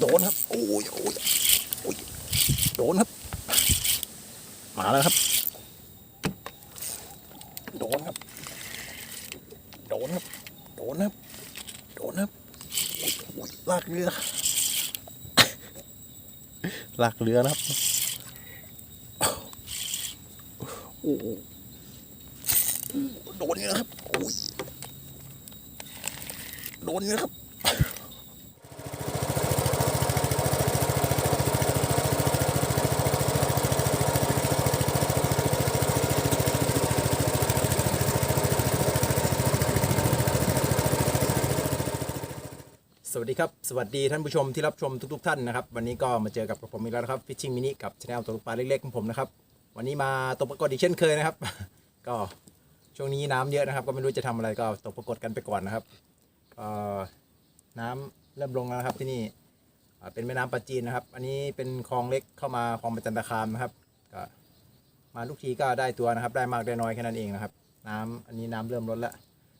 โดนครับโอ้ยโอ้ยโอ้ยโดนครับ มาแล้วครับ โดนครับ โดนครับ โดนครับ โดนครับโอ้ยลากเรือลากเรือนะครับโอ้โหโดนเยอะครับโอ้ยโดนเยอะครับ สวัสดีครับ สวัสดีท่านผู้ชมที่รับชมทุก ๆ ท่านนะครับ วันนี้ก็มาเจอกับผมอีกแล้วนะครับฟิชชิ่งมินิกับช anel ตกปลาเล็กๆของผมนะครับ วันนี้มาตกปรากฏอีกเช่นเคยนะครับ ก็ช่วงนี้น้ำเยอะนะครับ ก็ไม่รู้จะทำอะไรก็ตกปรากฏกันไปก่อนนะครับก็น้ำเริ่มลงแล้วครับที่นี่เป็นแม่น้ำปาจีนนะครับ อันนี้เป็นคลองเล็กเข้ามาคลองประจันตคามนะครับก็มาลูกทีก็ได้ตัวนะครับ ได้มากได้น้อยแค่นั้นเองนะครับ น้ำอันนี้น้ำเริ่มลดแล้ว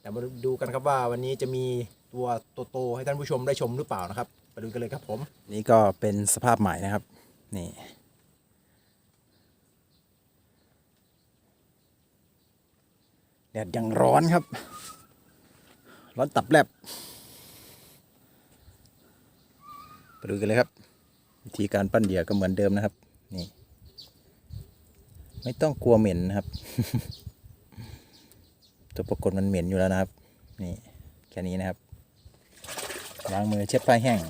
เดี๋ยวมาดูกันครับว่าวันนี้จะมี ตัวโตๆให้ท่านผู้ชมได้ชมหรือเปล่านะครับไปดูกันเลยครับผม นี่ก็เป็นสภาพใหม่นะครับ นี่ แดดยังร้อนครับ ร้อนตับแลบไปดูกันเลยครับ วิธีการปั้นเหยื่อก็เหมือนเดิมนะครับ นี่ ไม่ต้องกลัวเหม็นนะครับ ตัวปรากฏมันเหม็นอยู่แล้วนะครับ นี่แค่นี้นะครับ ล้างมือเช็ดผ้าแห้ง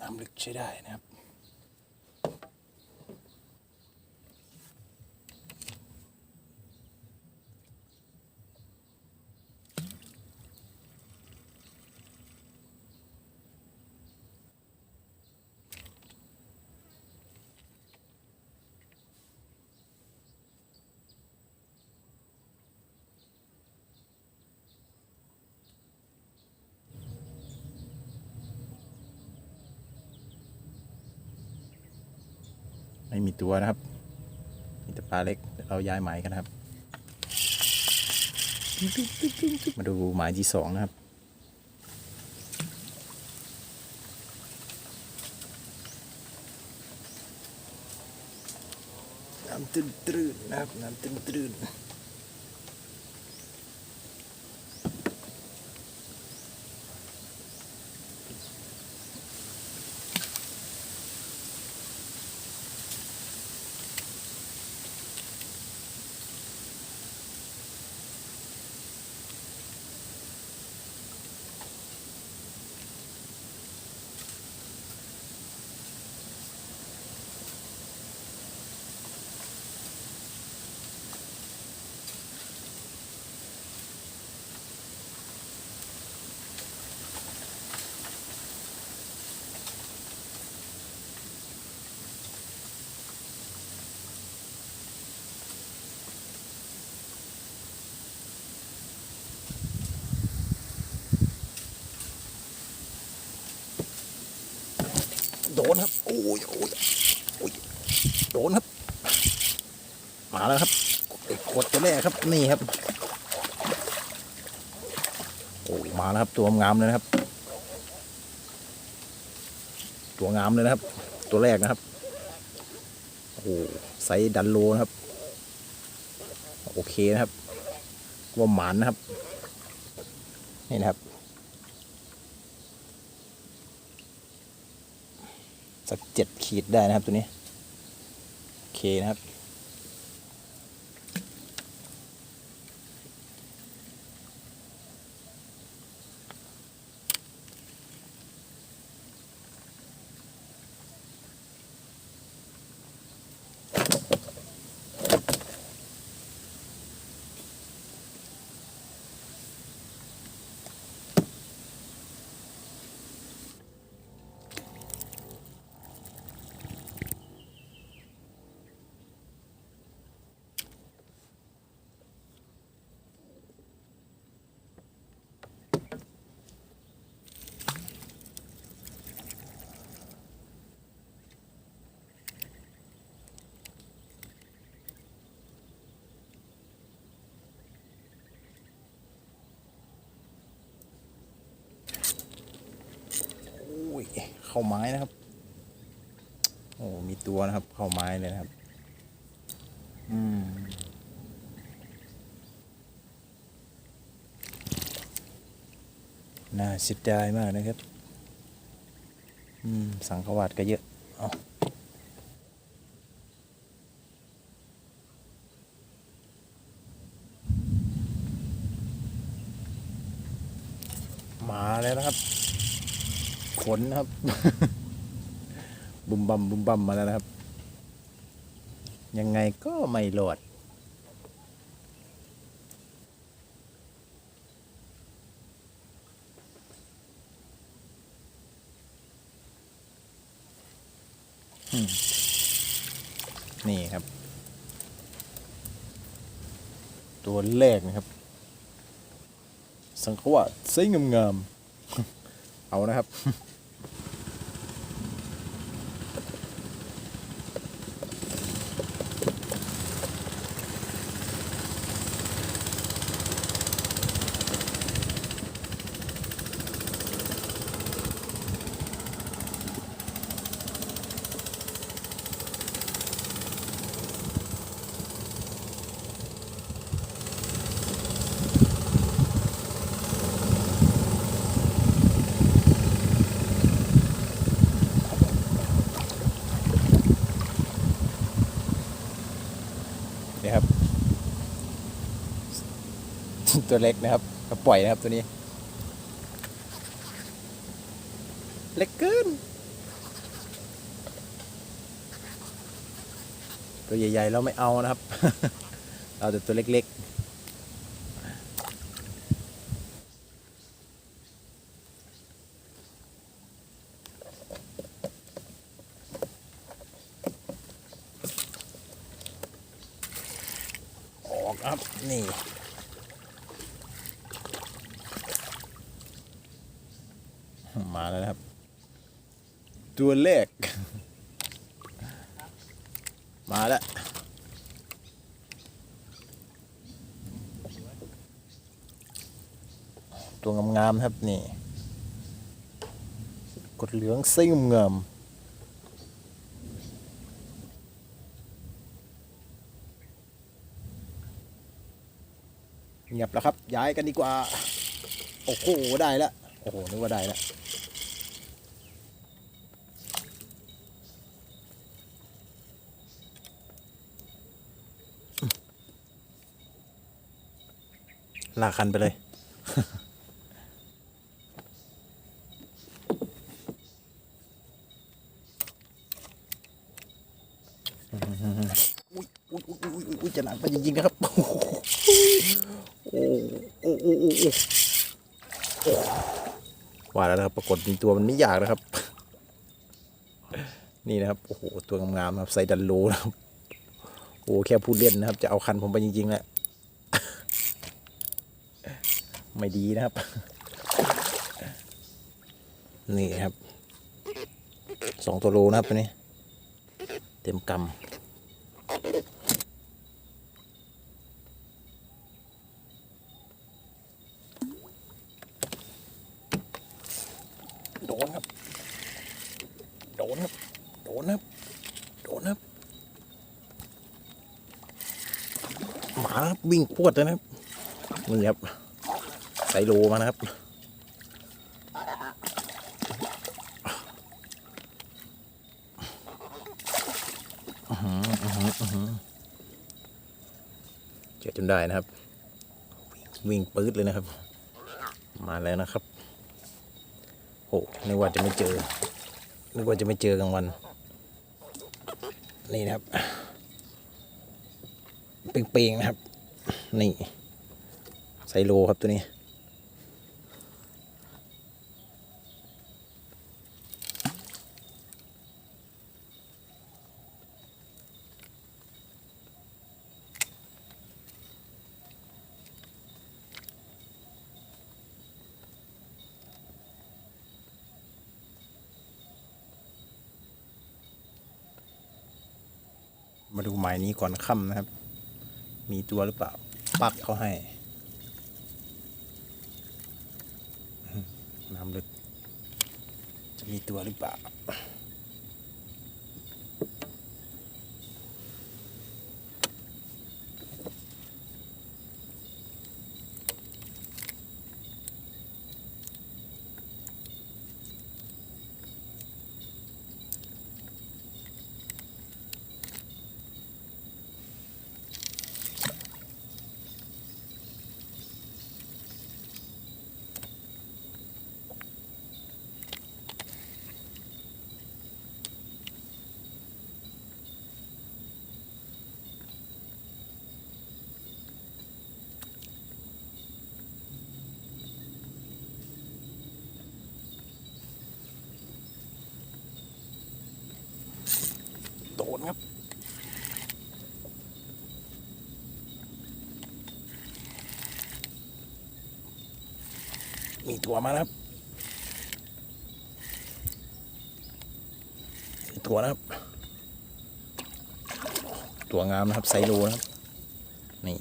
น้ำลึกใช้ได้นะครับ ไม่มีตัวนะครับ มีแต่ปลาเล็กเราย้ายหมายกันครับ มาดูหมายที่สองนะครับน้ำตื้นนๆนะครับน้ำตื้นตรืนๆ โดนครับ โอ้ยโอ้ยโอ้ยโดนครับ มาแล้วครับไอ้ขวดตัวแรกครับ นี่ครับ โอ้มาแล้วครับ ตัวงามเลยนะครับ ตัวงามเลยนะครับ ตัวแรกนะครับ โอ้ไซส์ดันโลนะครับ โอเคนะครับว่าหมานนะครับ นี่นะครับ สักเจ็ดขีดได้นะครับตัวนี้ โอเคนะครับ เข้าไม้นะครับ โอ้มีตัวนะครับ เข้าไม้เลยนะครับ อืมน่าเสียดายมากนะครับ อืม สังขวาดก็เยอะ เอาแล้วนะครับ ข นนะครับ บุมบัมบุมบัมมาแล้วนะครับ ยังไงก็ไม่รอดนี่ครับ ตัวแรกนะครับ สังขวาไส้งามๆเอานะครับ นี่ครับ ตัวเล็กนะครับก็ปล่อยนะครับตัวนี้ เล็กเกิน ตัวใหญ่ๆเราไม่เอานะครับ เอาแต่ตัวเล็กๆ ออกครับ นี่ มาแล้วนะครับ ตัวเลข มาแล้ว ตัวงามๆครับนี่ กดเหลืองไส้งามๆเงียบแล้วครับ ย้ายกันดีกว่า โอ้โห ได้แล้ว โอ้โห นึกว่าได้แล้ว ลากคันไปเลย อุ้ยอุ้ยอุ้ยอุ้ยอุ้ยจะหนักไปจริงๆนะครับ โอ้โหโอ้โหโอ้โหว่าแล้วนะครับ ปรากฏมีตัวมันไม่อยากนะครับ นี่นะครับ โอ้โห ตัวงามๆครับใส่ดันโลนะครับ โอ้โหแค่พูดเล่นนะครับ จะเอาคันผมไปจริงๆแหละ ไม่ดีนะครับ นี่ครับ สองตัวโลนะครับตัวนี้ เต็มกำโดนครับ โดนครับ โดนครับ โดนครับ หมาครับวิ่งพวดเลยนะครับนี่ครับ ใส่โลมานะครับ เจอจนได้นะครับ วิ่งปื๊ดเลยนะครับ มาแล้วนะครับโอ้นึกว่าจะไม่เจอ นึกว่าจะไม่เจอกลางวัน นี่นะครับเป่งๆนะครับ นี่ไซโลครับตัวนี้ มาดูหมายนี้ก่อนค่ำนะครับ มีตัวหรือเปล่า ปักเขาให้ น้ำลึกจะมีตัวหรือเปล่า โดนครับ มีตัวมานะครับมีตัวนะครับตัวงามนะครับไซโลนะครับ นี่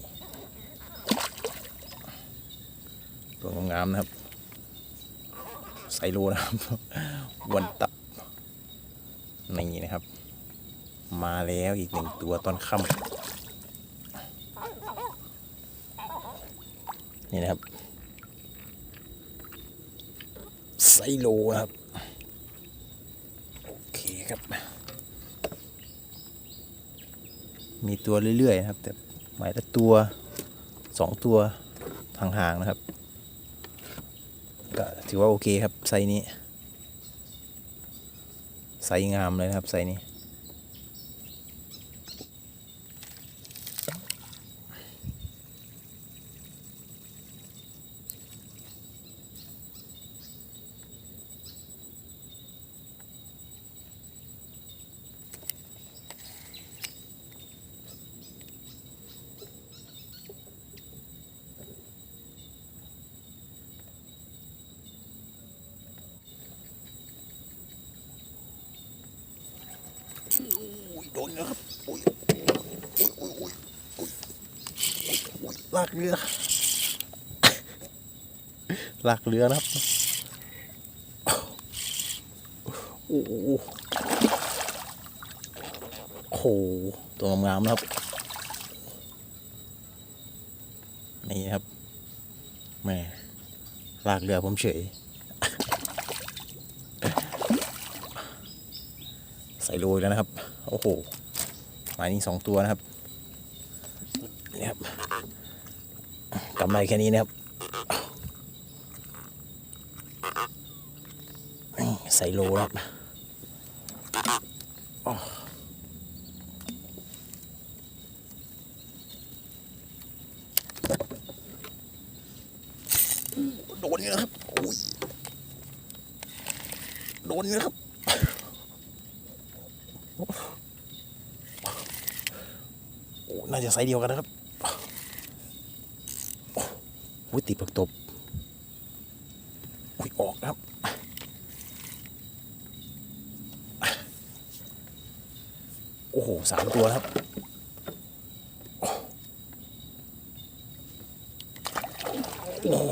ตัวงามนะครับ ไซโลนะครับวันตับนี่นะครับ มาแล้วอีกหนึ่งตัวตอนค่ำนี่นะครับ ไซโลครับ โอเคครับ มีตัวเรื่อยๆครับ แต่หมายละตัวสองตัวห่างๆนะครับ ก็ถือว่าโอเคครับไซนี้ไซงามเลยนะครับไซนี้ โดนแล้วครับอุ้ยอุ้ยอุ้ยอุ้ยอุ้ยอุ้ยลากเรือลากเรือนะครับโอ้โหโอ้โหตัวงามๆนะครับนี่ครับแม่ลากเรือผมเฉย ใส่โรยแล้วนะครับ โอ้โหหมายนี้สองตัวนะครับนี่ครับกำไรแค่นี้นะครับ ใส่โลแล้วครับอ้อโดนนี่นะครับโอ้ยโดนนี่นะครับ โอ้น่าจะ ไซส์เดียวกันนะครับโอ้ยติดผักตบอุ้ยออกนะครับโอ้โหสามตัวครับโอ้โห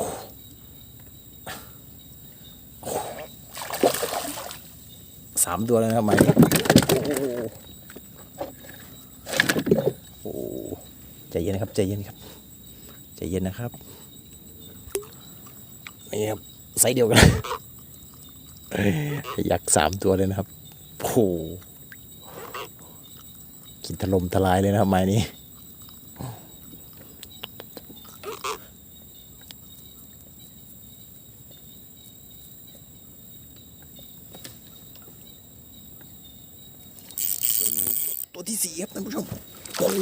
สามตัวแล้วนะครับไหมโอ้โห โอ้ใจ เย็นนะครับใจเย็นครับใจเย็นนะครับนี่ครับไซส์เดียวกันอยากสามตัวเลยนะครับโอ้โหกินถล่มทลายเลยนะครับไม้นี้ตัวที่สี่ครับท่านผู้ชมโอ้โห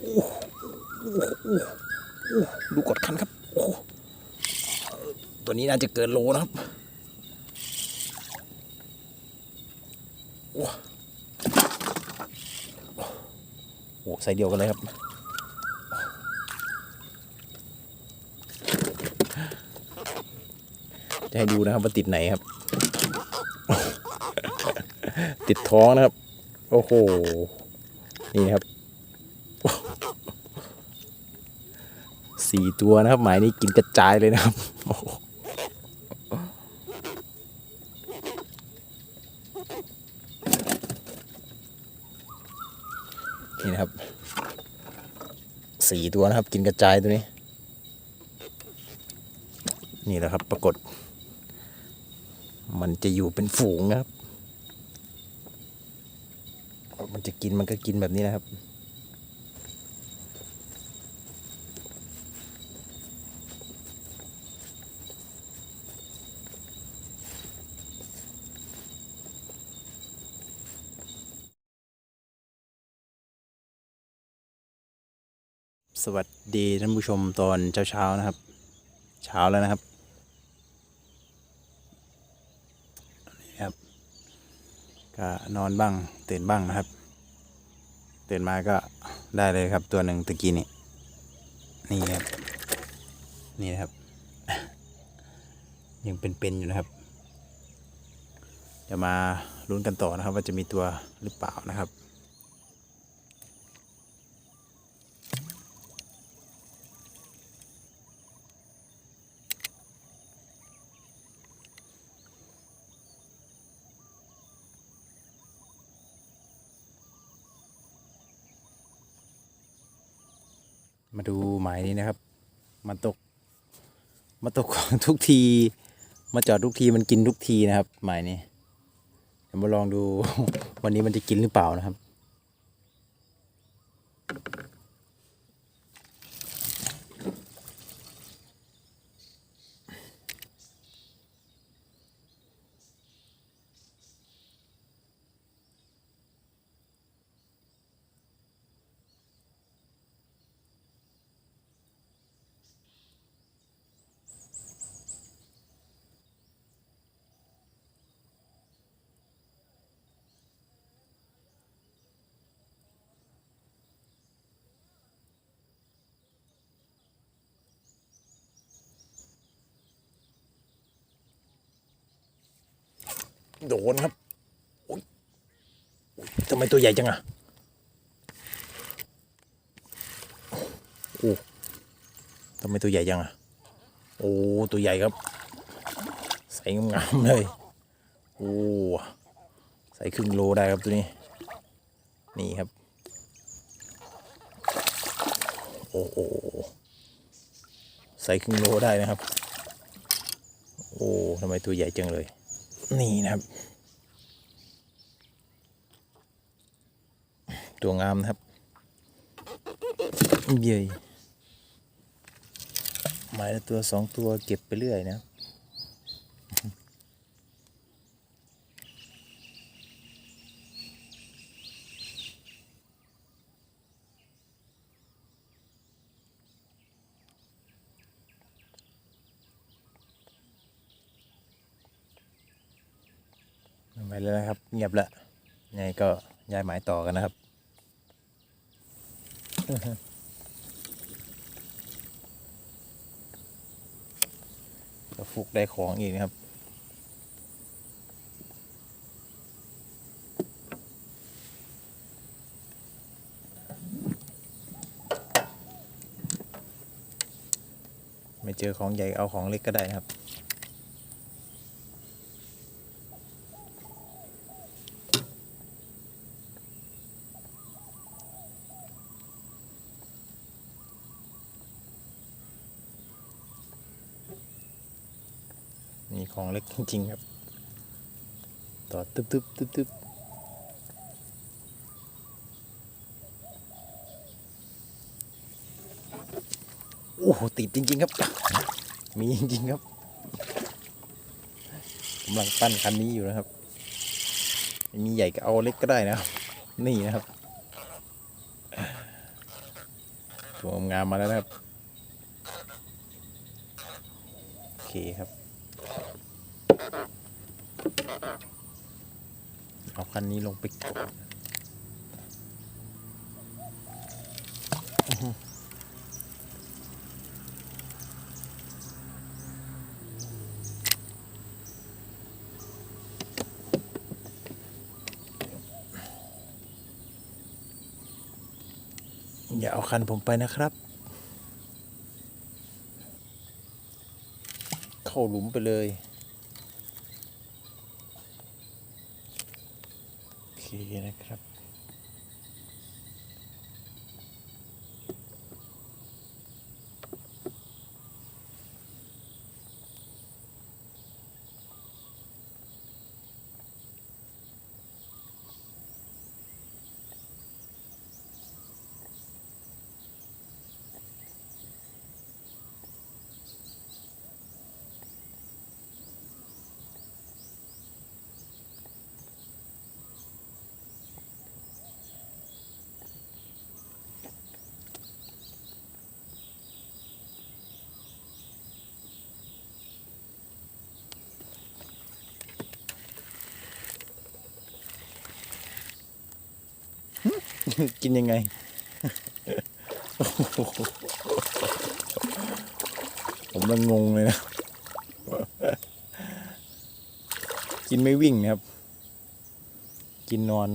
โอ้โห โอ้โหโอ้ดูกดคันครับ โอ้โหตัวนี้น่าจะเกินโลนะครับ โอ้โหโอ้ใส่เดียวกันเลยครับ จะให้ดูนะครับว่าติดไหนครับ ติดท้องนะครับ โอ้โห นี่ครับ สี่ตัวนะครับ หมายนี้กินกระจายเลยนะครับนี่นะครับสี่ตัวนะครับ กินกระจายตัวนี้ นี่แหละครับปรากฏ มันจะอยู่เป็นฝูงครับ มันจะกินมันก็กินแบบนี้นะครับ สวัสดีท่านผู้ชมตอนเช้าๆนะครับ เช้าแล้วนะครับนี่ครับก็นอนบ้างตื่นบ้างนะครับ ตื่นมาก็ได้เลยครับ ตัวหนึ่งตะกี้นี่นี่ครับนี่นะครับ ยังเป็นๆอยู่นะครับจะมาลุ้นกันต่อนะครับ ว่าจะมีตัวหรือเปล่านะครับ มาดูหมายนี้นะครับมาตกมาตกของทุกที มาจอดทุกทีมันกินทุกทีนะครับหมายนี้เดี๋ยวมาลองดูวันนี้มันจะกินหรือเปล่านะครับ โดนครับโอ๊ยทำไมตัวใหญ่จังอะโอ้ทำไมตัวใหญ่จังอะโอ้ตัวใหญ่ครับ ใส่งามๆเลยโอ้ใส่ครึ่งโลได้ครับตัวนี้ นี่ครับ โอ้โหใส่ครึ่งโลได้นะครับ โอ้ทำไมตัวใหญ่จังเลย นี่นะครับ ตัวงามนะครับเยยหมายละตัวสองตัวเก็บไปเรื่อยนะครับไปแล้วนะครับ เงียบละยังไงก็ย้ายหมายต่อกันนะครับก็ฟุกได้ของอีกนะครับไม่เจอของใหญ่เอาของเล็กก็ได้นะครับ ของเล็กจริง ๆ ครับ ต่อตึ๊บตึ๊บตึ๊บตึ๊บโอ้โหติดจริง ๆ ครับ มีจริง ๆ ครับกำลังปั้นคันนี้อยู่นะครับ มีใหญ่ก็เอาเล็กก็ได้นะครับ นี่นะครับ ตัวงามมาแล้วนะครับ โอเคครับ เอาคันนี้ลงไปก่อนอื้อหืออย่าเอาคันผมไปนะครับ เข้าหลุมไปเลย กินยังไง ผมละงงเลยนะ กินไม่วิ่งนะครับ กินนอน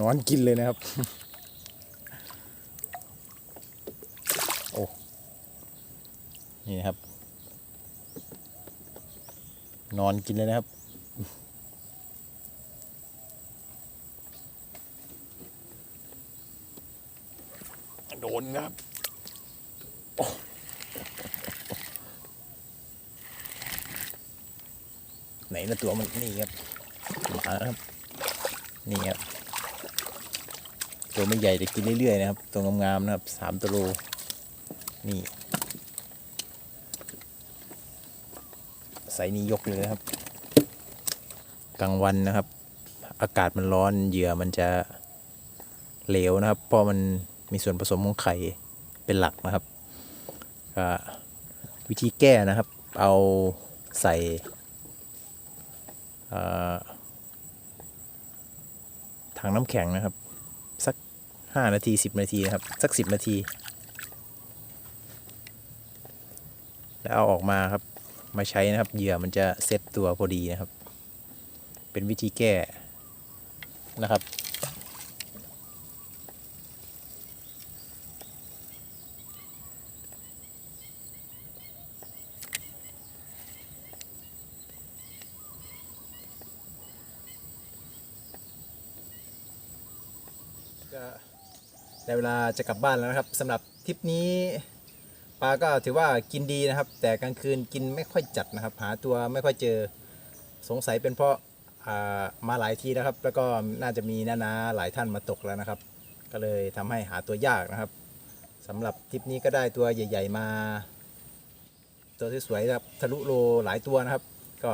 นอนกินเลยนะครับ โอ้ นี่นะครับ นอนกินเลยนะครับ นครับไหนละตัวมันนี่ครับมาครับนี่ครับตัวไม่ใหญ่แต่กินเรื่อยๆนะครับ ตัวงามๆนะครับสามตัวโลนี่ไซส์นี้ยกเลยนะครับ กลางวันนะครับ อากาศมันร้อนเหยื่อมันจะเหลวนะครับเพราะมัน มีส่วนผสมของไข่เป็นหลักนะครับวิธีแก้นะครับ เอาใส่ถังน้ำแข็งนะครับ สัก 5 นาที 10 นาทีนะครับ สัก 10 นาที แล้วเอาออกมาครับมาใช้นะครับเหยื่อมันจะเซตตัวพอดีนะครับ เป็นวิธีแก้นะครับ ก็ได้เวลาจะกลับบ้านแล้วนะครับสำหรับทริปนี้ปลาก็ถือว่ากินดีนะครับ แต่กลางคืนกินไม่ค่อยจัดนะครับ หาตัวไม่ค่อยเจอสงสัยเป็นเพราะามาหลายทีนะครับ แล้วก็น่าจะมีนานาหลายท่านมาตกแล้วนะครับ ก็เลยทำให้หาตัวยากนะครับสำหรับทริปนี้ก็ได้ตัวใหญ่ ๆ มา ตัวสวยๆนะครับทะลุโลหลายตัวนะครับ ก็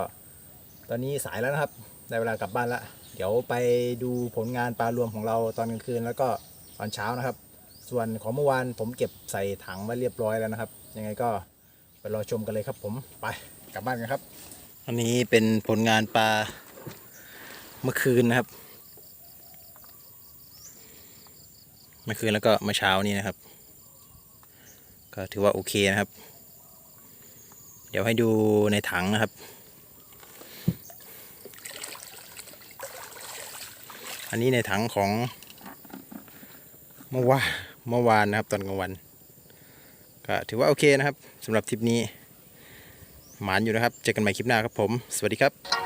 ตอนนี้สายแล้วนะครับ ได้เวลากลับบ้านแล้ว เดี๋ยวไปดูผลงานปลารวมของเราตอนกลางคืน แล้วก็ตอนเช้านะครับ ส่วนของเมื่อวานผมเก็บใส่ถังไว้เรียบร้อยแล้วนะครับ ยังไงก็ไปรอชมกันเลยครับ ผมไปกลับบ้านกันครับ อันนี้เป็นผลงานปลาเมื่อคืนนะครับ เมื่อคืนแล้วก็เมื่อเช้านี้นะครับ ก็ถือว่าโอเคนะครับ เดี๋ยวให้ดูในถังนะครับ อันนี้ในถังของเมื่อวานเมื่อวานนะครับตอนกลางวัน ก็ถือว่าโอเคนะครับสำหรับทริปนี้ หมานอยู่นะครับ เจอกันใหม่คลิปหน้าครับผม สวัสดีครับ